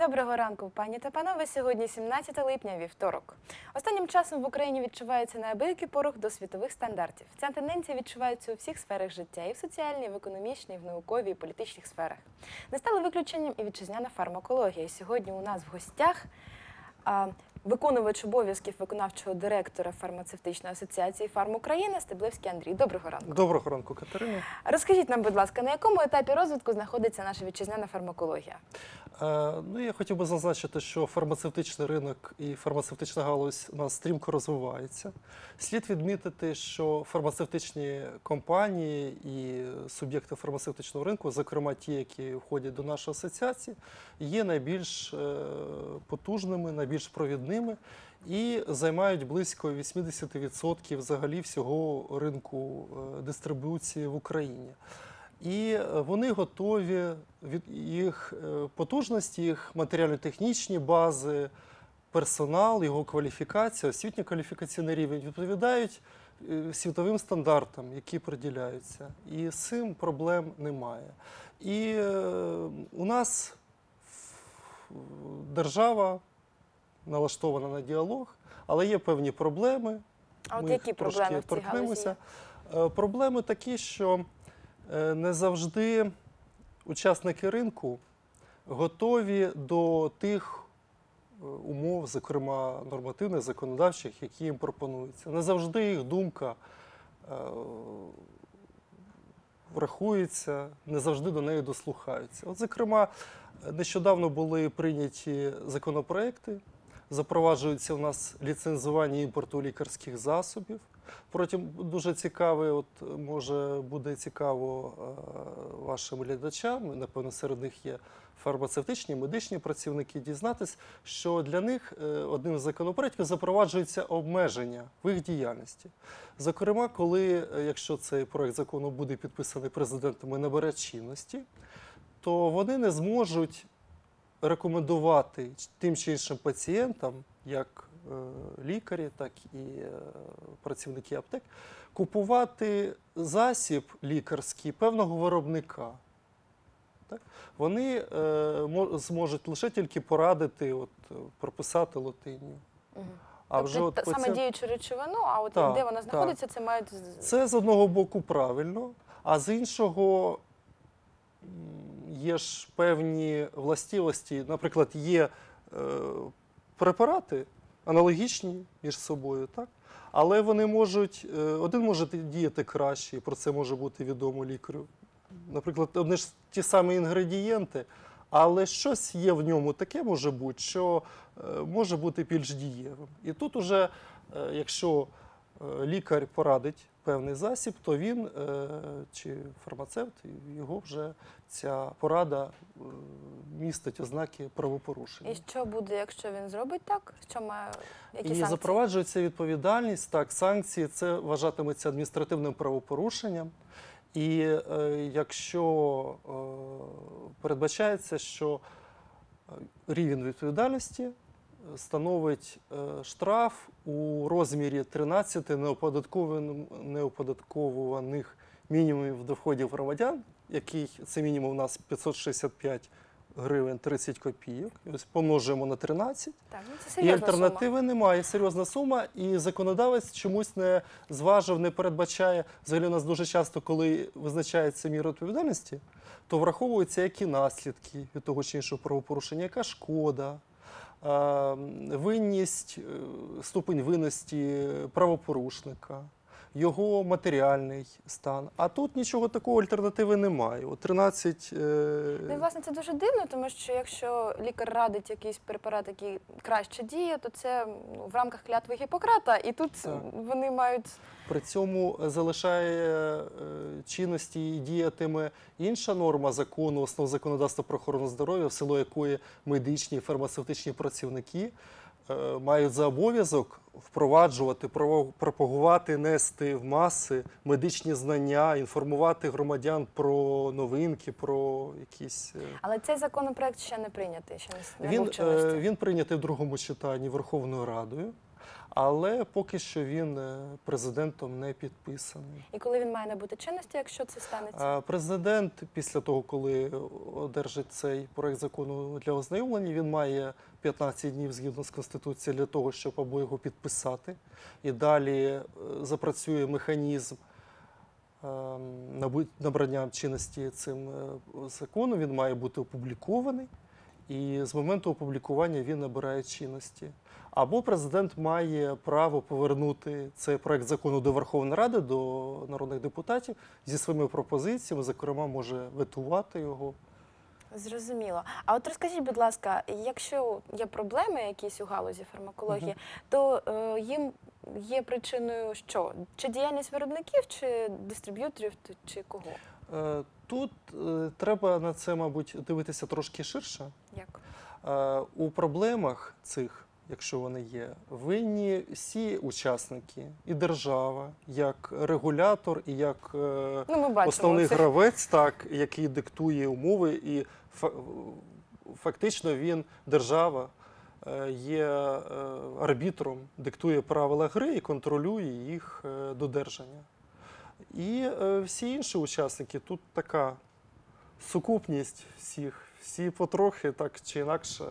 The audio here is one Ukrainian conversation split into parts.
Доброго ранку, пані та панове. Сьогодні 17 липня, вівторок. Останнім часом в Україні відчувається неабиякий порох до світових стандартів. Ця тенденція відчувається у всіх сферах життя, і в соціальній, і в економічній, і в науковій, і політичних сферах. Не стало виключенням і вітчизняна фармакологія. Сьогодні у нас в гостях виконувач обов'язків виконавчого директора фармацевтичної асоціації «Фарм України» Стеблевський Андрій. Доброго ранку. Доброго ранку, Катерина. Розкажіть нам, будь ласка, на якому етапі розвитку знаходиться наша вітчизняна фармакологія? Е, ну, я хотів би зазначити, що фармацевтичний ринок і фармацевтична галузь у нас стрімко розвивається. Слід відмітити, що фармацевтичні компанії і суб'єкти фармацевтичного ринку, зокрема ті, які входять до нашої асоціації, є найбільш е, потужними, найбільш провідними і займають близько 80% взагалі всього ринку е, дистрибуції в Україні. І е, вони готові їх е, потужності, їх матеріально-технічні бази, персонал, його кваліфікація, освітньо кваліфікаційний рівень відповідають світовим стандартам, які приділяються. І з цим проблем немає. І у нас держава налаштована на діалог, але є певні проблеми. А от Ми які їх трошки проблеми в цій галузі? торкнемося. Е, Проблеми такі, що е, не завжди учасники ринку готові до тих е, умов, зокрема нормативних, законодавчих, які їм пропонуються. Не завжди їх думка е, врахується, не завжди до неї дослухаються. От, зокрема, нещодавно були прийняті законопроекти. Запроваджується у нас ліцензування імпорту лікарських засобів. Потім дуже цікаве, от може буде цікаво е, вашим глядачам, напевно, серед них є фармацевтичні, медичні працівники, дізнатись, що для них е, одним з законопроєктів запроваджується обмеження в їх діяльності. Зокрема, коли, е, якщо цей проект закону буде підписаний президентом і набере чинності, то вони не зможуть рекомендувати тим чи іншим пацієнтам, як е, лікарі, так і е, працівники аптек, купувати засіб лікарський певного виробника. Так? Вони е, зможуть лише тільки порадити, от, прописати латинію. А тобто, вже от та- саме пацієнт- діючу речовину, а от Так, де вона так. знаходиться, це мають Це з одного боку правильно, а з іншого є ж певні властивості. Наприклад, є е, препарати аналогічні між собою, так? але вони можуть, е, один може діяти краще, і про це може бути відомо лікарю. Наприклад, одні ж ті самі інгредієнти, але щось є в ньому таке може бути, що е, може бути більш дієвим. І тут уже, е, якщо лікар порадить певний засіб, то він е, чи фармацевт, його вже ця порада е, містить ознаки правопорушення. І що буде, якщо він зробить так? Що має які І санкції? запроваджується відповідальність, так, санкції це вважатиметься адміністративним правопорушенням. І е, якщо е, передбачається, що е, рівень відповідальності е, становить е, штраф у розмірі 13 неоподаткованим- неоподатковуваних мінімумів доходів громадян, який це мінімум у нас 565 гривень 30 копійок. Ось помножуємо на 13. Так, ну, це І альтернативи немає. Серйозна сума, і законодавець чомусь не зважив, не передбачає. Взагалі у нас дуже часто, коли визначається міра відповідальності, то враховуються які наслідки від того чи іншого правопорушення, яка шкода, винність, е, ступень винності правопорушника. Його матеріальний стан. А тут нічого такого альтернативи немає. От 13 е, Ну, і, власне, це дуже дивно, тому що якщо лікар радить якийсь препарат, який краще діє, то це ну, в рамках клятви Гіппократа, і тут Так. вони мають При цьому залишає е, чинності і діятиме інша норма закону, основ законодавства про охорону здоров'я, в силу якої медичні і фармацевтичні працівники мають за обов'язок впроваджувати, пропагувати, нести в маси медичні знання, інформувати громадян про новинки, про якісь. е, Але цей законопроект ще не прийнятий, ще не, він, е, він прийнятий в другому читанні Верховною Радою. Але поки що він е, президентом не підписаний. І коли він має набути чинності, якщо це станеться? Президент, після того, коли одержить цей проект закону для ознайомлення, він має 15 днів згідно з Конституцією для того, щоб або його підписати. І далі е, запрацює механізм ем, набрання чинності цим е, законом. Він має бути опублікований. І з моменту опублікування він набирає чинності. Або президент має право повернути цей проект закону до Верховної Ради, до народних депутатів зі своїми пропозиціями, зокрема, може ветувати його. Зрозуміло. А от розкажіть, будь ласка, якщо є проблеми якісь у галузі фармакології, то е, їм є причиною що? Чи діяльність виробників, чи дистриб'юторів, чи кого? Е, Тут е, треба на це, мабуть, дивитися трошки ширше. Як? Е, У проблемах цих, якщо вони є, винні всі учасники, і держава, як регулятор, і як Ну, бачимо основний цих- гравець, так, який диктує умови, і фактично він, держава, є арбітром, диктує правила гри і контролює їх додержання. І е, всі інші учасники тут така сукупність всіх, всі потрохи так чи інакше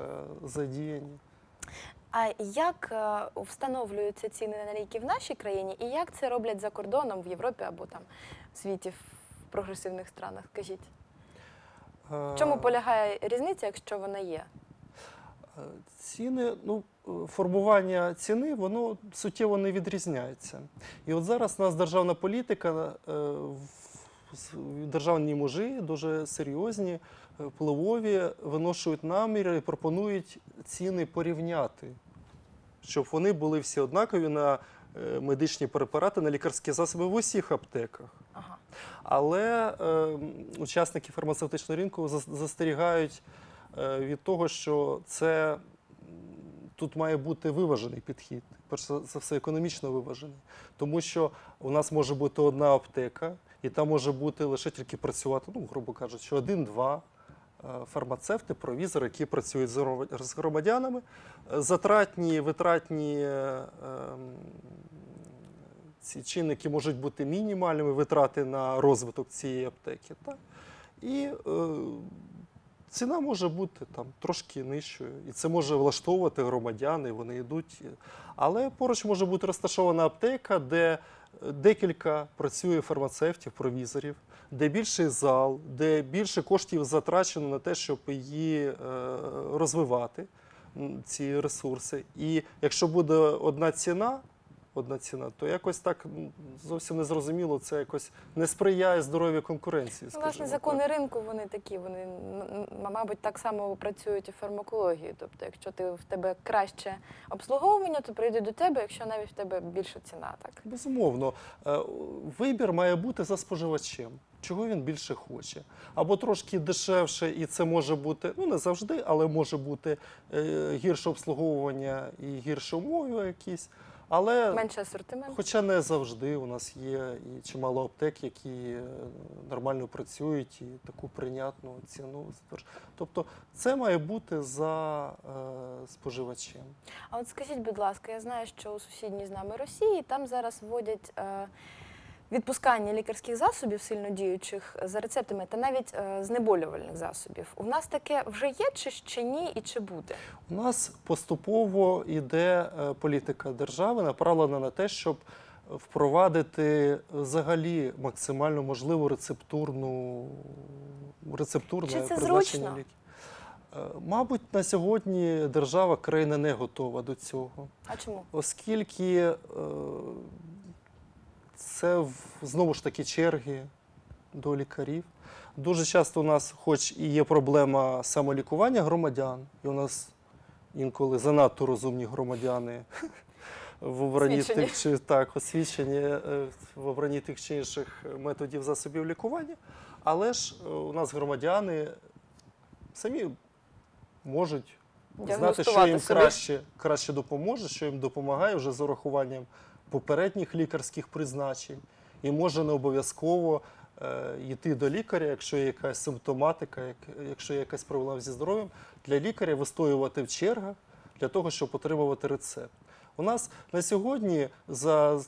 задіяні. А як е, встановлюються ціни на ліки в нашій країні, і як це роблять за кордоном в Європі або там в світі в прогресивних странах? Скажіть, в чому Е, полягає різниця, якщо вона є? Е, Ціни, ну, е, формування ціни, воно суттєво не відрізняється. І от зараз у нас державна політика, е, державні мужі дуже серйозні, впливові, виношують наміри і пропонують ціни порівняти, щоб вони були всі однакові на медичні препарати, на лікарські засоби в усіх аптеках. Ага. Але е, учасники фармацевтичного ринку застерігають від того, що це тут має бути виважений підхід, перш за все економічно виважений. Тому що у нас може бути одна аптека, і там може бути лише тільки працювати, ну, грубо кажучи, один-два е, фармацевти, провізори, які працюють з громадянами. Е, Затратні, витратні е, ем, ці чинники можуть бути мінімальними, витрати на розвиток цієї аптеки. Так? І е, ціна може бути там трошки нижчою. І це може влаштовувати громадян, і вони йдуть. Але поруч може бути розташована аптека, де е, декілька працює фармацевтів, провізорів, де більший зал, де більше коштів затрачено на те, щоб її е, розвивати, ці ресурси. І якщо буде одна ціна, одна ціна, то якось так зовсім не зрозуміло, це якось не сприяє здоров'ю конкуренції. Ну, власне, закони так. ринку вони такі, вони мабуть так само працюють і в фармакології. Тобто, якщо ти в тебе краще обслуговування, то прийдуть до тебе, якщо навіть в тебе більша ціна, так Безумовно, Е, вибір має бути за споживачем. Чого він більше хоче? Або трошки дешевше, і це може бути, ну не завжди, але може бути е, гірше обслуговування і гірше умови якісь. Але менше асортимент. Хоча не завжди у нас є і чимало аптек, які е, нормально працюють і таку прийнятну ціну. Тобто це має бути за е, споживачем. А от скажіть, будь ласка, я знаю, що у сусідній з нами Росії там зараз вводять е, відпускання лікарських засобів сильно діючих за рецептами та навіть е, знеболювальних засобів. У нас таке вже є, чи ще ні, і чи буде? У нас поступово йде е, політика держави, направлена на те, щоб впровадити взагалі максимально можливу рецептурну рецептурне Чи це призначення зручно? ліків. Е, Мабуть, на сьогодні держава країна не готова до цього. А чому? Оскільки це знову ж таки черги до лікарів. Дуже часто у нас, хоч і є проблема самолікування громадян, і у нас інколи занадто розумні громадяни в обранні тих чи так, освічені е, в обранні тих чи інших методів засобів лікування. Але ж е, у нас громадяни самі можуть знати, що їм краще, краще допоможе, що їм допомагає вже з урахуванням попередніх лікарських призначень. І може не обов'язково е, йти до лікаря, якщо є якась симптоматика, якщо є якась проблема зі здоров'ям, для лікаря вистоювати в чергах для того, щоб отримувати рецепт. У нас на сьогодні за